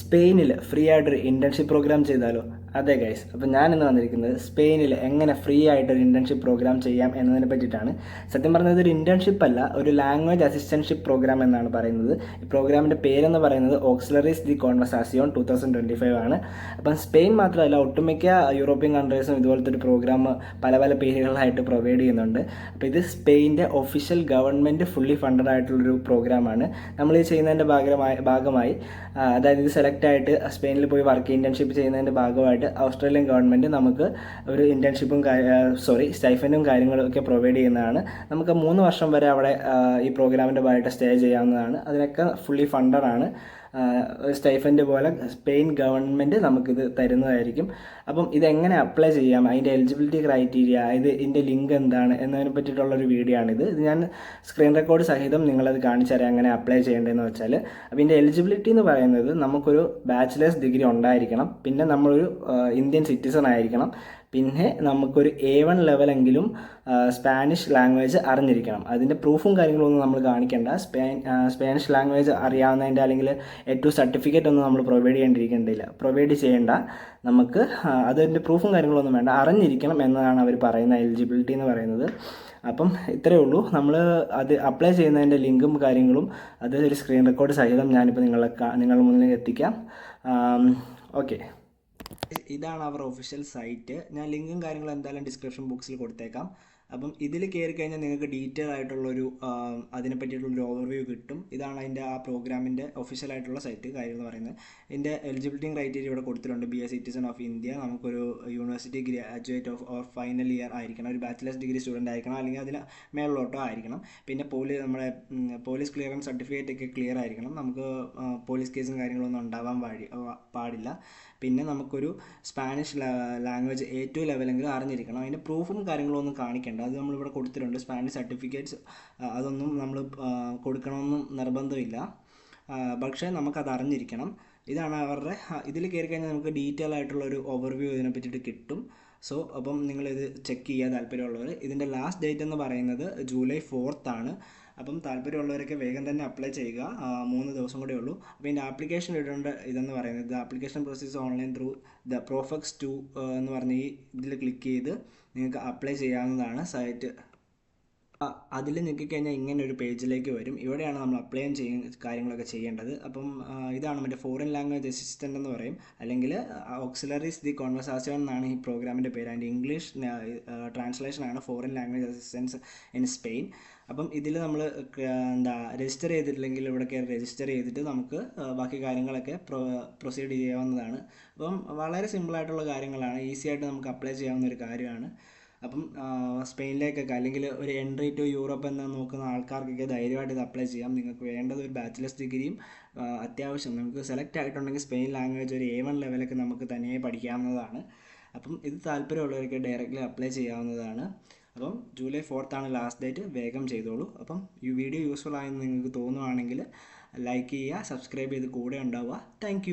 സ്പെയിനിൽ ഫ്രീ ആയിട്ടൊരു internship programme ചെയ്താലോ? അതെ ഗൈസ് അപ്പോൾ ഞാൻ ഇന്ന് വന്നിരിക്കുന്നത് സ്പെയിനിൽ എങ്ങനെ ഫ്രീ ആയിട്ടൊരു ഇന്റേൺഷിപ്പ് പ്രോഗ്രാം ചെയ്യാം എന്നതിനെ പറ്റിയിട്ടാണ്. സത്യം പറഞ്ഞത് ഒരു ഇന്റേൺഷിപ്പ് അല്ല ഒരു ലാംഗ്വേജ് അസിസ്റ്റൻഷിപ്പ് പ്രോഗ്രാം എന്നാണ് പറയുന്നത്. ഈ പ്രോഗ്രാമിന്റെ പേരെന്ന് പറയുന്നത് ഓക്സിലറീസ് ദി കോൺവെർസാസിയോൺ ടു തൗസൻഡ് ട്വന്റി ഫൈവ് ആണ്. അപ്പം സ്പെയിൻ മാത്രമല്ല ഒട്ടുമിക്ക യൂറോപ്യൻ കൺട്രീസും ഇതുപോലത്തെ ഒരു പ്രോഗ്രാം പല പല പേരുകളായിട്ട് പ്രൊവൈഡ് ചെയ്യുന്നുണ്ട്. അപ്പോൾ ഇത് സ്പെയിന്റെ ഒഫീഷ്യൽ ഗവൺമെന്റ് ഫുള്ളി ഫണ്ടഡ് ആയിട്ടുള്ളൊരു പ്രോഗ്രാമാണ് നമ്മൾ ഈ ചെയ്യുന്നതിന്റെ ഭാഗമായി ഭാഗമായി അതായത് ഇത് സെലക്ട് ആയിട്ട് സ്പെയിനിൽ പോയി വർക്ക് ഇന്റേൺഷിപ്പ് ചെയ്യുന്നതിന്റെ ഭാഗമായിട്ട് ഓസ്ട്രേലിയൻ ഗവൺമെന്റ് നമുക്ക് ഒരു ഇന്റേൺഷിപ്പും സോറി സ്റ്റൈഫനും കാര്യങ്ങളും ഒക്കെ പ്രൊവൈഡ് ചെയ്യുന്നതാണ്. നമുക്ക് മൂന്ന് വർഷം വരെ അവിടെ ഈ പ്രോഗ്രാമിന്റെ ഭാഗമായിട്ട് സ്റ്റേ ചെയ്യാവുന്നതാണ്. അതിനൊക്കെ ഫുള്ളി ഫണ്ടഡ് സ്റ്റൈഫന്റെ പോലെ സ്പെയിൻ ഗവൺമെന്റ് നമുക്കിത് തരുന്നതായിരിക്കും. അപ്പം ഇതെങ്ങനെ അപ്ലൈ ചെയ്യാം? അതിന്റെ എലിജിബിലിറ്റി ക്രൈറ്റീരിയ ഇത് ഇതിന്റെ ലിങ്ക് എന്താണ് എന്നതിനെ പറ്റിയിട്ടുള്ളൊരു വീഡിയോ ആണിത്. ഇത് ഞാൻ സ്ക്രീൻ റെക്കോർഡ് സഹിതം നിങ്ങളത് കാണിച്ചു തരാം എങ്ങനെ അപ്ലൈ ചെയ്യേണ്ടതെന്ന് വെച്ചാൽ അപ്പം ഇതിന്റെ എലിജിബിലിറ്റി എന്ന് പറയുന്നത് നമുക്കൊരു ബാച്ചിലേഴ്സ് ഡിഗ്രി ഉണ്ടായിരിക്കണം. പിന്നെ നമ്മളൊരു ഇന്ത്യൻ സിറ്റിസൺ ആയിരിക്കണം. പിന്നെ നമുക്കൊരു എ വൺ ലെവലെങ്കിലും സ്പാനിഷ് ലാംഗ്വേജ് അറിഞ്ഞിരിക്കണം. അതിന്റെ പ്രൂഫും കാര്യങ്ങളൊന്നും നമ്മൾ കാണിക്കേണ്ട. സ്പാനിഷ് ലാംഗ്വേജ് അറിയാവുന്നതിന്റെ അല്ലെങ്കിൽ ഏറ്റവും സർട്ടിഫിക്കറ്റ് ഒന്നും നമ്മൾ പ്രൊവൈഡ് ചെയ്യേണ്ടിയിരിക്കേണ്ടില്ല പ്രൊവൈഡ് ചെയ്യേണ്ട. നമുക്ക് അതിന്റെ പ്രൂഫും കാര്യങ്ങളൊന്നും വേണ്ട. അറിഞ്ഞിരിക്കണം എന്നതാണ് അവർ പറയുന്ന എലിജിബിലിറ്റി എന്ന് പറയുന്നത്. അപ്പം ഇത്രയേ ഉള്ളൂ. നമ്മൾ അത് അപ്ലൈ ചെയ്യുന്നതിന്റെ ലിങ്കും കാര്യങ്ങളും അത് ഒരു സ്ക്രീൻ റെക്കോർഡ് സഹിതം ഞാനിപ്പോൾ നിങ്ങളെ നിങ്ങളുടെ മുന്നിൽ എത്തിക്കാം. ഓക്കെ ഇതാണ് അവർ ഒഫീഷ്യൽ സൈറ്റ് ഞാൻ ലിങ്കും കാര്യങ്ങളും എന്തായാലും ഡിസ്ക്രിപ്ഷൻ ബോക്സിൽ കൊടുത്തേക്കാം. അപ്പം ഇതിൽ കയറി കഴിഞ്ഞാൽ നിങ്ങൾക്ക് ഡീറ്റെയിൽ ആയിട്ടുള്ളൊരു അതിനെ പറ്റിയിട്ടുള്ളൊരു ഓവർവ്യൂ കിട്ടും. ഇതാണ് അതിന്റെ ആ പ്രോഗ്രാമിന്റെ ഒഫീഷ്യൽ ആയിട്ടുള്ള സൈറ്റ് കാര്യം എന്ന് പറയുന്നത്. ഇതിന്റെ എലിജിബിലിറ്റി ക്രൈറ്റീരിയ ഇവിടെ കൊടുത്തിട്ടുണ്ട്. Be a citizen of India നമുക്കൊരു university graduate of or final year ആയിരിക്കണം. ഒരു ബാച്ചിലേഴ്സ് ഡിഗ്രി സ്റ്റുഡന്റ് ആയിരിക്കണം. അല്ലെങ്കിൽ അതിന് മേളിലോട്ടോ ആയിരിക്കണം. പിന്നെ പോലീസ് നമ്മുടെ പോലീസ് ക്ലിയറൻസ് സർട്ടിഫിക്കറ്റ് ഒക്കെ ക്ലിയർ ആയിരിക്കണം. നമുക്ക് പോലീസ് കേസും കാര്യങ്ങളൊന്നും ഉണ്ടാവാൻ പാടി പാടില്ല. പിന്നെ നമുക്കൊരു സ്പാനിഷ് ലാംഗ്വേജ് എ ടു ലെവലെങ്കിലും അറിഞ്ഞിരിക്കണം. അതിന്റെ പ്രൂഫും കാര്യങ്ങളും ഒന്നും കാണിക്കേണ്ട അത് നമ്മളിവിടെ കൊടുത്തിട്ടുണ്ട്. സ്പാനിഷ് സർട്ടിഫിക്കറ്റ്സ് അതൊന്നും നമ്മൾ കൊടുക്കണമെന്നും നിർബന്ധമില്ല. പക്ഷേ നമുക്കത് അറിഞ്ഞിരിക്കണം. ഇതാണ് അവരുടെ ഇതിൽ കയറി കഴിഞ്ഞാൽ നമുക്ക് ഡീറ്റെയിൽ ആയിട്ടുള്ള ഒരു ഓവർവ്യൂ ഇതിനെ പറ്റിയിട്ട് കിട്ടും. സോ അപ്പം നിങ്ങളിത് ചെക്ക് ചെയ്യാൻ താല്പര്യമുള്ളവർ ഇതിന്റെ ലാസ്റ്റ് ഡേറ്റ് എന്ന് പറയുന്നത് ജൂലൈ ഫോർത്ത് ആണ്. അപ്പം താല്പര്യമുള്ളവരൊക്കെ വേഗം തന്നെ അപ്ലൈ ചെയ്യുക. മൂന്ന് ദിവസം കൂടെ ഉള്ളൂ. അപ്പോൾ ഇതിന്റെ ആപ്ലിക്കേഷൻ ഇടേണ്ട ഇതെന്ന് പറയുന്നത് the application process online through the Profex to എന്ന് പറഞ്ഞ ഈ ഇതിൽ ക്ലിക്ക് ചെയ്ത് നിങ്ങൾക്ക് അപ്ലൈ ചെയ്യാവുന്നതാണ്. സൈറ്റ് അതിൽ കഴിഞ്ഞാൽ ഇങ്ങനെ ഒരു പേജിലേക്ക് വരും. ഇവിടെയാണ് നമ്മൾ അപ്ലൈ ചെയ്യുന്ന കാര്യങ്ങളൊക്കെ ചെയ്യേണ്ടത്. അപ്പം ഇതാണ് മറ്റേ ഫോറിൻ ലാംഗ്വേജ് അസിസ്റ്റന്റ് എന്ന് പറയും. അല്ലെങ്കിൽ ഓക്സിലറീസ് ദി കോൺവെർസാഷൻ എന്നാണ് ഈ പ്രോഗ്രാമിന്റെ പേര്. അതിന്റെ ഇംഗ്ലീഷ് ട്രാൻസ്ലേഷൻ ആണ് foreign language assistance in Spain അപ്പം ഇതിൽ നമ്മൾ എന്താ രജിസ്റ്റർ ചെയ്തിട്ടില്ലെങ്കിൽ ഇവിടെ കയറി രജിസ്റ്റർ ചെയ്തിട്ട് നമുക്ക് ബാക്കി കാര്യങ്ങളൊക്കെ പ്രൊ പ്രൊസീഡ് ചെയ്യാവുന്നതാണ്. അപ്പം വളരെ സിമ്പിളായിട്ടുള്ള കാര്യങ്ങളാണ്. ഈസി ആയിട്ട് നമുക്ക് അപ്ലൈ ചെയ്യാവുന്ന ഒരു കാര്യമാണ്. അപ്പം സ്പെയിനിലേക്കൊക്കെ അല്ലെങ്കിൽ ഒരു എൻട്രി ടു യൂറോപ്പ് എന്ന് നോക്കുന്ന ആൾക്കാർക്കൊക്കെ ധൈര്യമായിട്ട് ഇത് അപ്ലൈ ചെയ്യാം. നിങ്ങൾക്ക് വേണ്ടത് ഒരു ബാച്ചിലേഴ്സ് ഡിഗ്രിയും അത്യാവശ്യം നമുക്ക് സെലക്ട് ആയിട്ടുണ്ടെങ്കിൽ സ്പെയിൻ ലാംഗ്വേജ് ഒരു എ വൺ ലെവലൊക്കെ നമുക്ക് തനിയെ പഠിക്കാവുന്നതാണ്. അപ്പം ഇത് താല്പര്യമുള്ളവരൊക്കെ ഡയറക്റ്റ്ലി അപ്ലൈ ചെയ്യാവുന്നതാണ്. അപ്പം ജൂലൈ ഫോർത്ത് ആണ് ലാസ്റ്റ് ഡേറ്റ് വേഗം ചെയ്തോളൂ. അപ്പം ഈ വീഡിയോ യൂസ്ഫുൾ ആയെന്ന് നിങ്ങൾക്ക് തോന്നുവാണെങ്കിൽ ലൈക്ക് ചെയ്യുക സബ്സ്ക്രൈബ് ചെയ്ത് കൂടെ ഉണ്ടാവുക. താങ്ക്